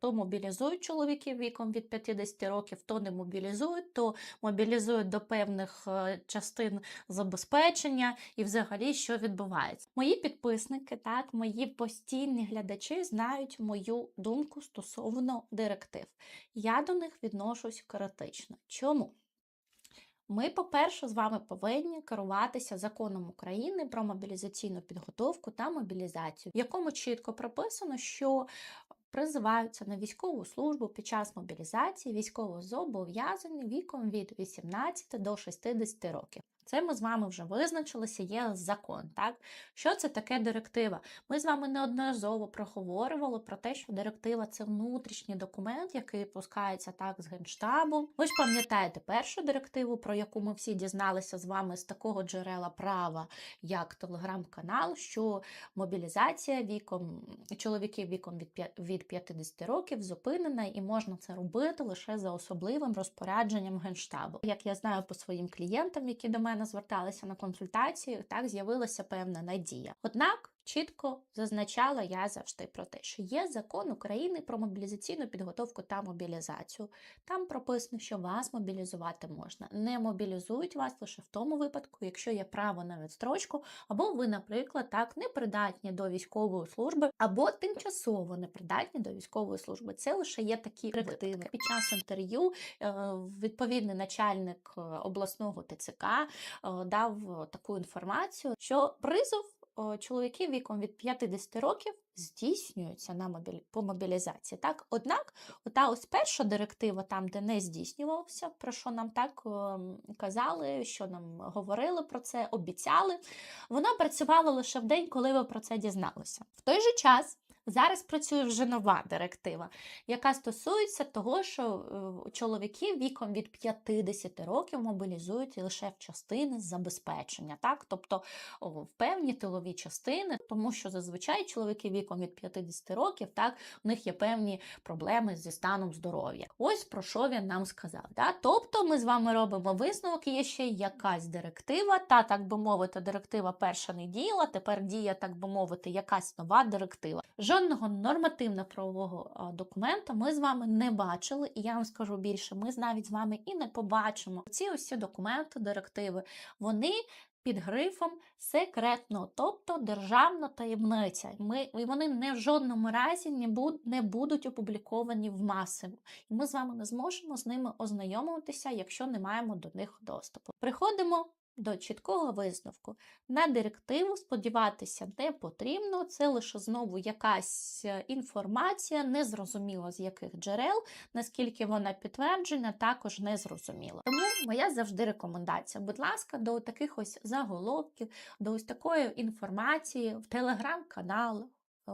То мобілізують чоловіків віком від 50 років, то не мобілізують, то мобілізують до певних е, частин забезпечення і взагалі що відбувається. Мої підписники, так, мої постійні глядачі знають мою думку стосовно директив. Я до них відношусь критично. Чому? Ми, по-перше, з вами повинні керуватися законом України про мобілізаційну підготовку та мобілізацію, в якому чітко прописано, що призиваються на військову службу під час мобілізації військовозобов'язані віком від 18 до 60 років. Це ми з вами вже визначилися, є закон. Так? Що це таке директива? Ми з вами неодноразово проговорювали про те, що директива це внутрішній документ, який пускається так з генштабу. Ви ж пам'ятаєте першу директиву, про яку ми всі дізналися з вами з такого джерела права, як телеграм-канал, що мобілізація віком чоловіків віком від 50 років зупинена, і можна це робити лише за особливим розпорядженням генштабу. Як я знаю по своїм клієнтам, які до мене зверталися на консультацію, так з'явилася певна надія. Однак чітко зазначала я завжди про те, що є закон України про мобілізаційну підготовку та мобілізацію. Там прописано, що вас мобілізувати можна. Не мобілізують вас лише в тому випадку, якщо є право на відстрочку, або ви, наприклад, так непридатні до військової служби, або тимчасово непридатні до військової служби. Це лише є такі директиви. Під час інтерв'ю е, відповідний начальник е, обласного ТЦК е, дав таку інформацію, що призов чоловіків віком від 50 років здійснюються на мобілі... по мобілізації. Так? Однак, ота ось перша директива, там, де не здійснювався, про що нам так ем, казали, що нам говорили про це, обіцяли, вона працювала лише в день, коли ви про це дізналися. В той же час. Зараз працює вже нова директива, яка стосується того, що е, чоловіків віком від 50 років мобілізують лише в частини забезпечення, так? тобто в певні тилові частини, тому що зазвичай чоловіки віком від 50 років, так, у них є певні проблеми зі станом здоров'я. Ось про що він нам сказав. Да? Тобто ми з вами робимо висновок, є ще якась директива, та, так би мовити, директива перша не діяла, тепер діє, так би мовити, якась нова директива. Жодного нормативно-правового документа ми з вами не бачили, і я вам скажу більше, ми навіть з вами і не побачимо. Ці усі документи, директиви, вони під грифом секретно, тобто державна таємниця. Ми, і вони не в жодному разі не, буд, не будуть опубліковані в маси. І ми з вами не зможемо з ними ознайомитися, якщо не маємо до них доступу. Приходимо до чіткого висновку. На директиву сподіватися не потрібно, це лише знову якась е, інформація, незрозуміло з яких джерел, наскільки вона підтверджена, також не зрозуміло. Тому моя завжди рекомендація. Будь ласка, до таких ось заголовків, до ось такої інформації в телеграм-каналах.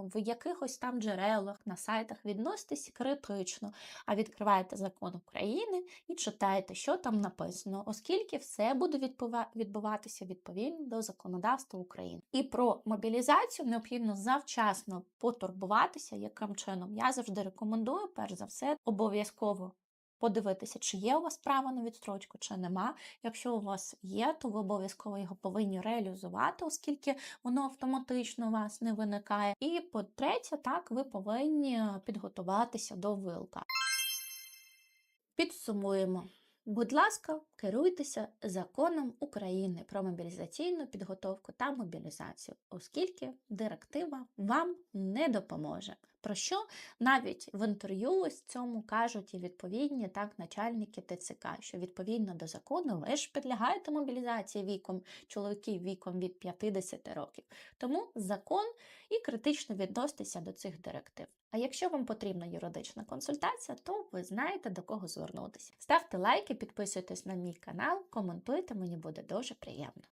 В якихось там джерелах на сайтах відноситесь критично, а відкриваєте закон України і читаєте, що там написано, оскільки все буде відбува- відбуватися відповідно до законодавства України. І про мобілізацію необхідно завчасно потурбуватися, яким чином я завжди рекомендую, перш за все, обов'язково. Подивитися, чи є у вас право на відстрочку, чи нема. Якщо у вас є, то ви обов'язково його повинні реалізувати, оскільки воно автоматично у вас не виникає. І по-третє, так ви повинні підготуватися до вилка. Підсумуємо. Будь ласка, керуйтеся законом України про мобілізаційну підготовку та мобілізацію, оскільки директива вам не допоможе. Про що навіть в інтерв'ю ось цьому кажуть і відповідні так начальники ТЦК, що відповідно до закону ви ж підлягаєте мобілізації віком чоловіків віком від 50 років. Тому закон і критично відноситися до цих директив. А якщо вам потрібна юридична консультація, то ви знаєте до кого звернутися. Ставте лайки, підписуйтесь на мій канал, коментуйте, мені буде дуже приємно.